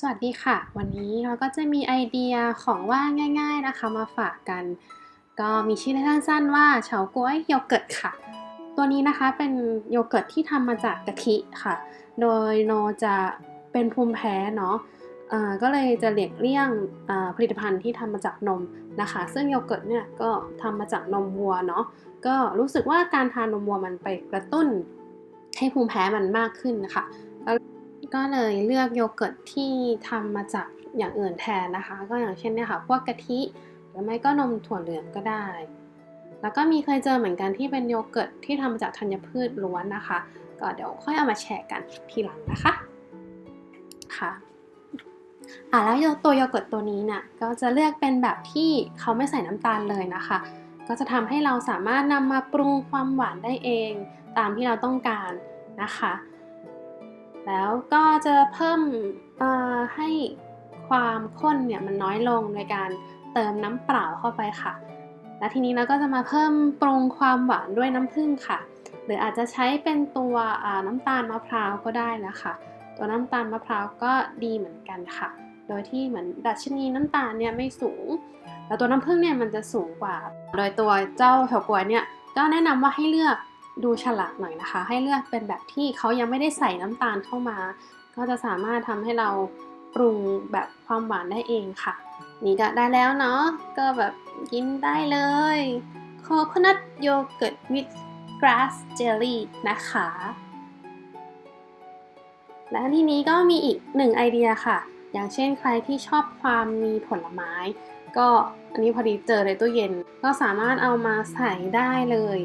สวัสดีค่ะ วันนี้เราก็จะมีไอเดียของว่าง่าย ๆนะคะมาฝากกัน ก็มีชื่อสั้นๆว่าเฉาก๊วยโยเกิร์ตค่ะ ตัวนี้นะคะเป็นโยเกิร์ตที่ทำมาจากกะทิค่ะ โดยโนจะเป็นภูมิแพ้เนาะก็เลยจะเลียกเลี่ยงเอ่อผลิตภัณฑ์ที่ทำมาจากนมนะคะ ซึ่งโยเกิร์ตเนี่ยก็ทำมาจากนมวัวเนาะก็รู้สึกว่าการทานนมวัวมันไปกระตุ้นให้ภูมิแพ้มันมากขึ้นนะคะ ก็เลยเลือกโยเกิร์ตที่ทำมาจากอย่างอื่นแทนนะคะ ก็อย่างเช่นเนี่ยค่ะพวกกะทิหรือไม่ก็นมถั่วเหลืองก็ได้ แล้วก็มีเคยเจอเหมือนกันที่เป็นโยเกิร์ตที่ทำมาจากธัญพืชล้วนนะคะ ก็เดี๋ยวค่อยเอามาแชร์กันทีหลังนะคะค่ะอะแล้วตัวโยเกิร์ตตัวนี้เนี่ยก็จะเลือกเป็นแบบที่เขาไม่ใส่น้ำตาลเลยนะคะ ก็จะทำให้เราสามารถนำมาปรุงความหวานได้เอง ตามที่เราต้องการนะคะ แล้วก็จะเพิ่มให้ความข้นเนี่ยมันน้อยลงโดยการเติมน้ำเปล่าเข้าไปค่ะ และทีนี้เราก็จะมาเพิ่มปรุงความหวานด้วยน้ำผึ้งค่ะ หรืออาจจะใช้เป็นตัวน้ำตาลมะพร้าวก็ได้นะคะ ตัวน้ำตาลมะพร้าวก็ดีเหมือนกันค่ะ โดยที่เหมือนดัชนีน้ำตาลเนี่ยไม่สูง แล้วตัวน้ำผึ้งเนี่ยมันจะสูงกว่า โดยตัวเจ้าเฉาก๊วยเนี่ยก็แนะนำว่าให้เลือก ดูฉลากหน่อยนะคะ ให้เลือกเป็นแบบที่เขายังไม่ได้ใส่น้ำตาลเข้ามา ก็จะสามารถทำให้เราปรุงแบบความหวานได้เองค่ะ นี่ก็ได้แล้วเนาะก็แบบกินได้เลย Coconut Yogurt with Grass Jelly นะคะ และทีนี้ก็มีอีกหนึ่งไอเดียค่ะ อย่างเช่นใครที่ชอบความมีผลไม้ ก็อันนี้พอดีเจอในตู้เย็น ก็สามารถเอามาใส่ได้เลย